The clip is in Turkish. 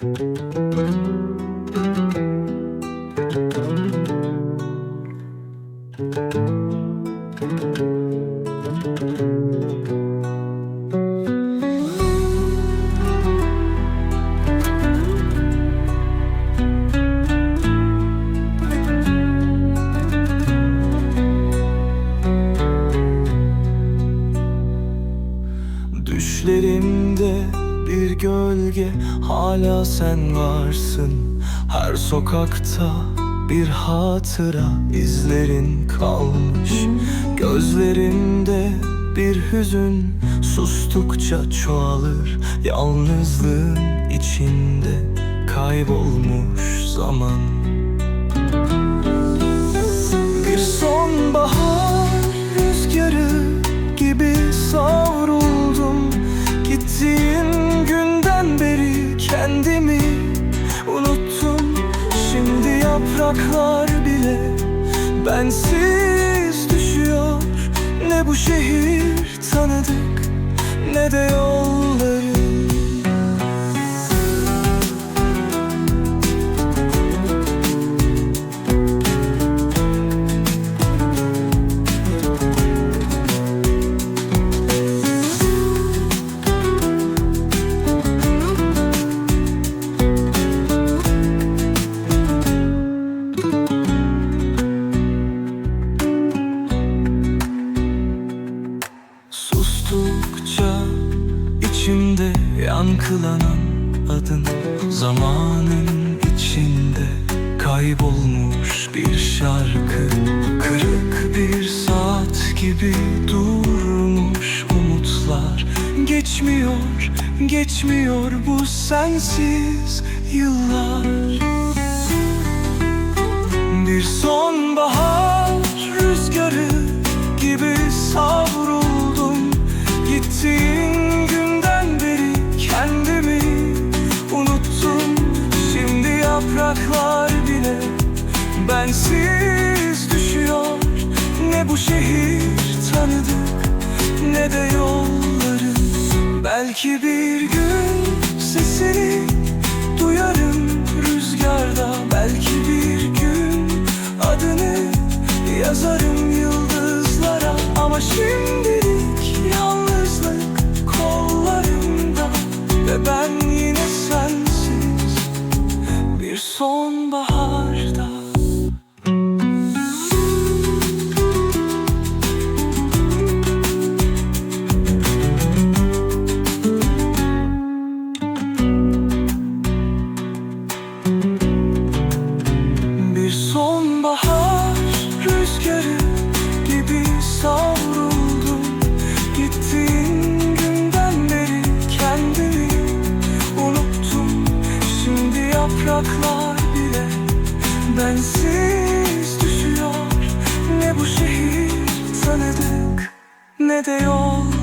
Düşlerimde bir gölge hala sen varsın. Her sokakta bir hatıra izlerin kalmış. Gözlerimde bir hüzün sustukça çoğalır. Yalnızlığın içinde kaybolmuş zaman kendimi unuttum. Şimdi yapraklar bile bensiz düşüyor. Ne bu şehir tanıdık ne de yolları yankılanan adın Zamanın içinde kaybolmuş bir şarkı. Kırık bir saat gibi durmuş umutlar. Geçmiyor, geçmiyor bu sensiz bu şehir tanıdık ne de yolları Belki bir gün sesini duyarım rüzgarda. Belki bir gün adını yazarım yıldızlara. Ama şimdilik bensiz düşüyor. Ne bu şehir? Tanıdık ne de yol